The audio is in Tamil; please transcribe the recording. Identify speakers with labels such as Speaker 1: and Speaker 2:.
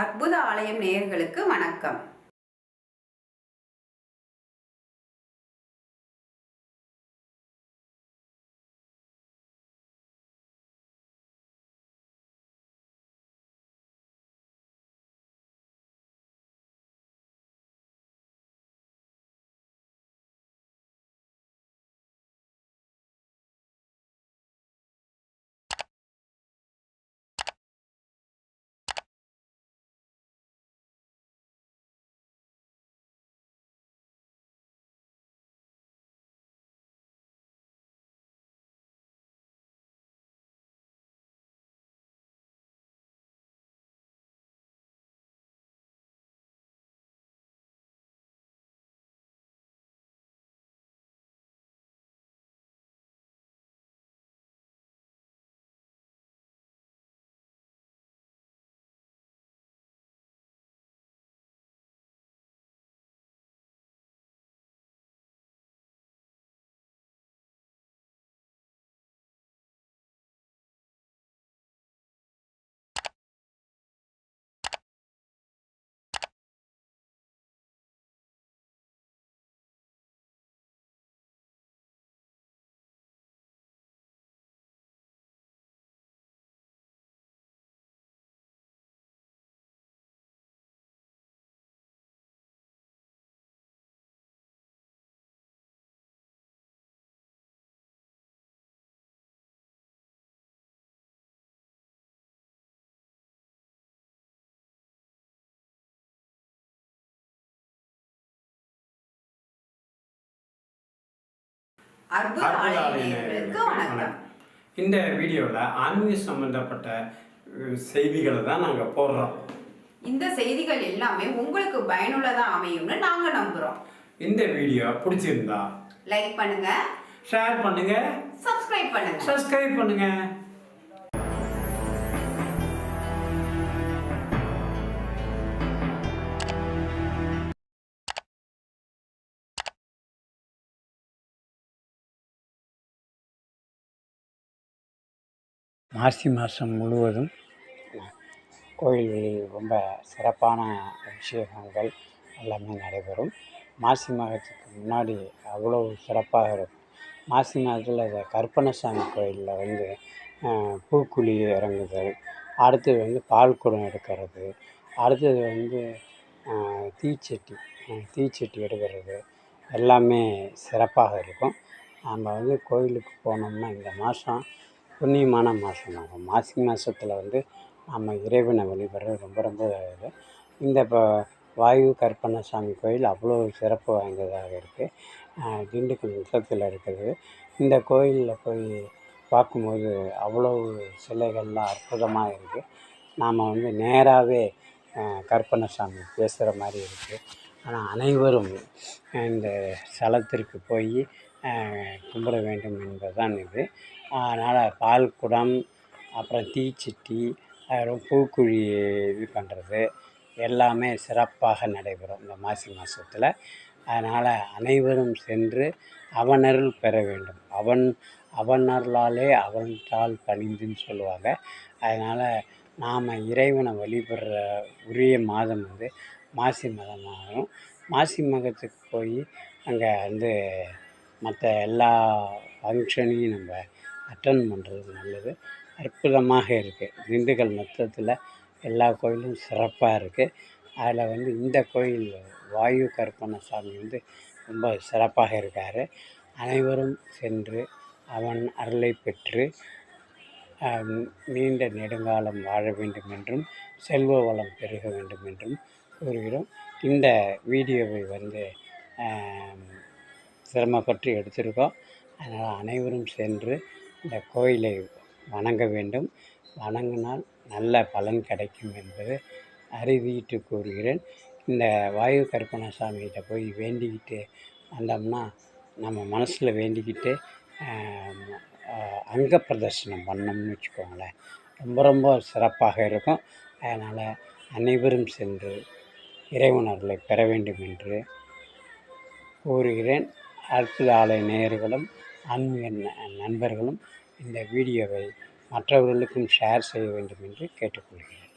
Speaker 1: அற்புத ஆலயம் நேயர்களுக்கு வணக்கம்.
Speaker 2: இந்த வீடியோவில் ஆன்மீக சம்மந்தப்பட்ட அஹ், செய்திகளை தான் நாங்கள் போடுறோம்.
Speaker 1: இந்த செய்திகள் எல்லாமே உங்களுக்கு பயனுள்ளதா அமையும்னு நாங்க நம்புறோம்.
Speaker 2: இந்த வீடியோ பிடிச்சிருந்தா
Speaker 1: லைக் பண்ணுங்க.
Speaker 2: ஷேர் பண்ணுங்க.
Speaker 1: சப்ஸ்கிரைப் பண்ணுங்க.
Speaker 2: சப்ஸ்கிரைப் பண்ணுங்க.
Speaker 3: மாசி மாதம் முழுவதும் கோயில்களில் ரொம்ப சிறப்பான அபிஷேகங்கள் எல்லாமே நடைபெறும். மாசி மாதத்துக்கு முன்னாடி அவ்வளோ சிறப்பாக இருக்கும். மாசி மாதத்தில் இந்த கருப்பணசாமி கோயிலில் வந்து பூக்குழி இறங்குதல் அடுத்தது வந்து பால் குடம் எடுக்கிறது அடுத்தது வந்து தீச்சட்டி தீச்சட்டி எடுக்கிறது எல்லாமே சிறப்பாக இருக்கும். நம்ம வந்து கோயிலுக்கு போனோம்னா இந்த மாதம் புண்ணியமான மாதம் ஆகும் மாசி மாதத்தில் வந்து நம்ம இறைவனை வழிபடுறது ரொம்ப ரொம்ப இது இந்த இப்போ வாயு கற்பனசாமி கோயில் அவ்வளோ சிறப்பு வாய்ந்ததாக இருக்குது திண்டுக்கல் நத்தத்தில் இருக்குது. இந்த கோயிலில் போய் பார்க்கும்போது அவ்வளோ சிலைகள்லாம் அற்புதமாக இருக்குது நாம் வந்து நேராகவே கற்பனசாமி பேசுகிற மாதிரி இருக்குது ஆனால் அனைவரும் இந்த ஸ்தலத்திற்கு போய் கும்பிட வேண்டும் என்பதுதான் இது. அதனால் பால் குடம் அப்புறம் தீச்சட்டி அப்புறம் பூக்குழி இது பண்ணுறது எல்லாமே சிறப்பாக நடைபெறும் இந்த மாசி மாதத்தில் அதனால் அனைவரும் சென்று அவனருள் பெற வேண்டும். அவன் அவன் அருளாலே அவன்தால் பணிந்துன்னு சொல்லுவாங்க. அதனால் நாம் இறைவனை வழிபடுற உரிய மாதம் வந்து மாசி மாதமாகும். மாசி மகத்துக்கு போய் அங்கே வந்து மற்ற எல்லா ஃபங்க்ஷனையும் நம்ம அட்டன் பண்ணுறது நல்லது. அற்புதமாக இருக்குது திண்டுக்கல் மொத்தத்தில் எல்லா கோயிலும் சிறப்பாக இருக்குது அதில் வந்து இந்த கோயில் வாயு கருப்பண்ணசாமி வந்து ரொம்ப சிறப்பாக இருக்கார். அனைவரும் சென்று அவன் அருளை பெற்று நீண்ட நெடுங்காலம் வாழ வேண்டும் என்றும் செல்வ வளம் பெருக வேண்டும் என்றும் கூறுகிறோம். இந்த வீடியோவை வந்து சிரமப்பட்டு எடுத்திருக்கோம். அதனால் அனைவரும் சென்று இந்த கோயிலை வணங்க வேண்டும். வணங்கினால் நல்ல பலன் கிடைக்கும் என்பது அறிவிட்டு கூறுகிறேன். இந்த வாயு கருப்பணசாமிகிட்ட போய் வேண்டிக்கிட்டு வந்தோம்னா நம்ம மனசில் வேண்டிக்கிட்டு அங்க பிரதர்சனம் பண்ணோம்னு வச்சுக்கோங்களேன். ரொம்ப ரொம்ப சிறப்பாக இருக்கும். அதனால் அனைவரும் சென்று இறைவனர்களை பெற வேண்டும் என்று கூறுகிறேன். அற்புத ஆலய நேயர்களும் ஆன்மீக ந- நண்பர்களும் இந்த வீடியோவை மற்றவர்களுக்கும் ஷேர் செய்ய வேண்டும் என்று கேட்டுக்கொள்கிறேன்.